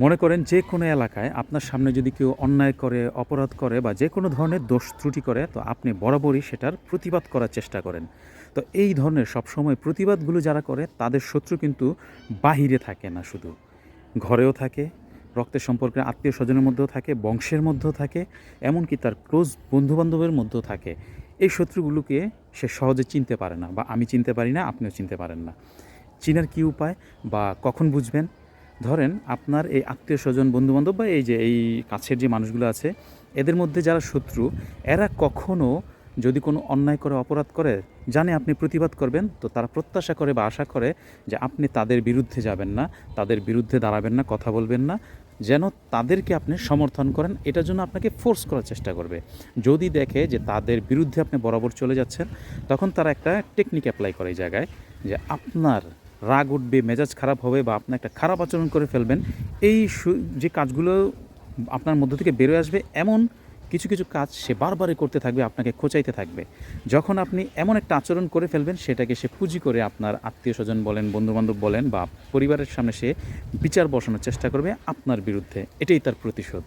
মনে করেন যে কোনো এলাকায় আপনার সামনে যদি কেউ অন্যায় করে, অপরাধ করে বা যে কোনো ধরনের দোষ ত্রুটি করে, তো আপনি বরাবরই সেটার প্রতিবাদ করার চেষ্টা করেন। তো এই ধরনের সবসময় প্রতিবাদগুলো যারা করে, তাদের শত্রু কিন্তু বাহিরে থাকে না শুধু। ঘরেও থাকে, রক্তের সম্পর্কে আত্মীয় স্বজনের মধ্যেও থাকে, বংশের মধ্যেও থাকে, এমনকি তার ক্লোজ বন্ধুবান্ধবের মধ্যেও থাকে। এই শত্রুগুলোকে সে সহজে চিনতে পারে না বা আমি চিনতে পারি না, আপনিও চিনতে পারেন না। চিনার কী উপায় বা কখন বুঝবেন? ধরেন আপনার এই আত্মীয় স্বজন, বন্ধুবান্ধব বা এই যে এই কাছের যে মানুষগুলো আছে, এদের মধ্যে যারা শত্রু, এরা কখনো যদি কোনো অন্যায় করে, অপরাধ করে, জানে আপনি প্রতিবাদ করবেন, তো তারা প্রত্যাশা করে বা আশা করে যে আপনি তাদের বিরুদ্ধে যাবেন না, তাদের বিরুদ্ধে দাঁড়াবেন না, কথা বলবেন না, যেন তাদেরকে আপনি সমর্থন করেন। এটার জন্য আপনাকে ফোর্স করার চেষ্টা করবে। যদি দেখে যে তাদের বিরুদ্ধে আপনি বরাবর চলে যাচ্ছেন, তখন তারা একটা টেকনিক অ্যাপ্লাই করে এই জায়গায় যে আপনার রাগ উঠবে, মেজাজ খারাপ হবে বা আপনি একটা খারাপ আচরণ করে ফেলবেন, এই যে কাজগুলো আপনার মধ্য থেকে বেরোয় আসবে, এমন কিছু কিছু কাজ সে বারবারই করতে থাকবে, আপনাকে খোঁচাইতে থাকবে। যখন আপনি এমন একটা আচরণ করে ফেলবেন, সেটাকে সে পুঁজি করে আপনার আত্মীয় স্বজন বলেন, বন্ধুবান্ধব বলেন বা পরিবারের সামনে সে বিচার বসানোর চেষ্টা করবে আপনার বিরুদ্ধে। এটাই তার প্রতিশোধ।